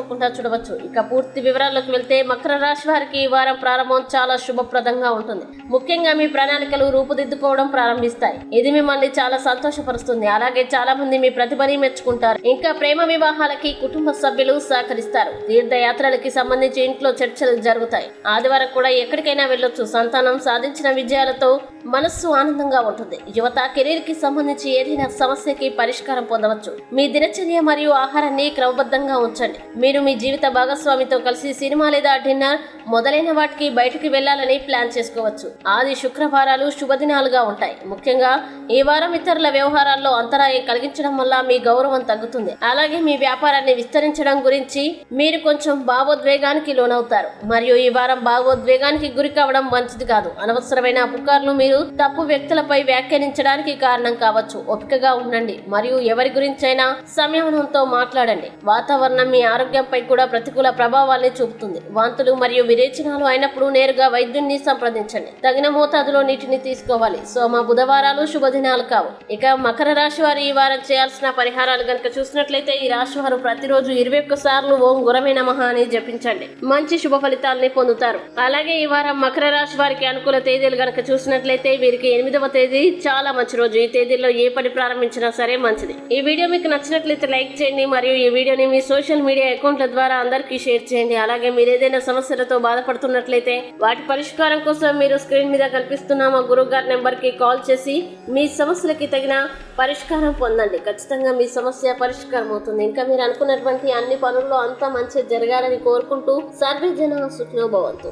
అవ్వకుండా చూడవచ్చు. ఇక పూర్తి వివరాల్లోకి వెళ్తే మకర రాశి వారికి ఈ వారం ప్రారంభం చాలా శుభప్రదంగా ఉంటుంది. ముఖ్యంగా మీ ప్రణాళికలు రూపుదిద్దుకోవడం ప్రారంభిస్తాయి. ఇది మిమ్మల్ని చాలా సంతోషపరుస్తుంది. అలాగే చాలా మంది మీ ప్రతిభని మెచ్చుకుంటారు. ఇంకా ప్రేమ వివాహాలకి కుటుంబ సభ్యులు సహకరిస్తారు. తీర్థయాత్రలకి సంబంధించి ఇంట్లో చర్చలు జరుగుతాయి. ఆదివారం కూడా ఎక్కడికైనా వెళ్ళొచ్చు. సంతానం సాధించిన విజయాలతో మనస్సు ఆనందంగా ఉంటుంది. యువత కెరీర్కి సంబంధించి ఏదైనా సమస్యకి పరిష్కారం పొందవచ్చు. మీ దినచర్య మరియు ఆహారాన్ని క్రమబద్ధంగా ఉంచండి. మీరు మీ జీవిత భాగస్వామితో కలిసి సినిమా లేదా డిన్నర్ మొదలైన వాటికి బయటకు వెళ్ళాలని ప్లాన్ చేసుకోవచ్చు. ఆది శుక్రవారాలు శుభదినాలుగా ఉంటాయి. ముఖ్యంగా ఈ వారం ఇతరుల వ్యవహారాల్లో అంతరాయం కలిగించడం వల్ల మీ గౌరవం తగ్గుతుంది. అలాగే మీ వ్యాపారాన్ని విస్తరించడం గురించి మీరు కొంచెం భావోద్వేగానికి లోనవుతారు. మరియు ఈ వారం భావోద్వేగానికి గురి కావడం మంచిది కాదు. అనవసరమైన పుకార్లు మీరు తప్పు వ్యక్తులపై వ్యాఖ్యానించడానికి కారణం కావచ్చు. ఓపికగా ఉండండి. మరియు ఎవరి గురించైనా సంయమనంతో మాట్లాడండి. వాతావరణం మీ ఆరోగ్యంపై కూడా ప్రతికూల ప్రభావాల్ని చూపుతుంది. వాంతులు మరియు విరేచనాలు అయినప్పుడు నేరుగా వైద్యున్ని సంప్రదించండి. తగిన మోతాదులో నీటిని తీసుకోవాలి. సోమ బుధవారాలు శుభదినాలు కావు. ఇక మకర రాశి వారు ఈ వారం చేయాల్సిన పరిహారాలు గనుక చూసినట్లయితే ఈ రాశి వారు ప్రతిరోజు ఇరవై ఒక్క సార్లు ఓం గురమే నమః అని జపించండి. మంచి శుభ ఫలితాలని పొందుతారు. అలాగే ఈ వారం మకర రాశి వారికి అనుకూల తేదీలు గనక చూసినట్లయితే వీరికి ఎనిమిదవ తేదీ చాలా మంచి రోజు. ఈ తేదీలో ఏ పని ప్రారంభించినా సరే మంచిది. ఈ వీడియో మీకు నచ్చినట్లయితే లైక్ చేయండి మరియు ఈ వీడియోని మీ సోషల్ మీడియా అకౌంట్ల ద్వారా అందరికీ షేర్ చేయండి. అలాగే మీరు ఏదైనా సమస్యలతో బాధపడుతున్నట్లయితే వాటి పరిష్కారం కోసం మీరు స్క్రీన్ మీద కల్పిస్తున్న మా గురువు గారి నెంబర్కి కాల్ చేసి మీ సమస్యలకి తగిన పరిష్కారం పొందండి. ఖచ్చితంగా మీ సమస్య పరిష్కారం అవుతుంది ఇంకా మీరు అనుకున్నటువంటి అన్ని పనుల్లో అంతా మంచి జరగాలని కోరుకుంటూ సర్వే జన సుఖినో భవంతు.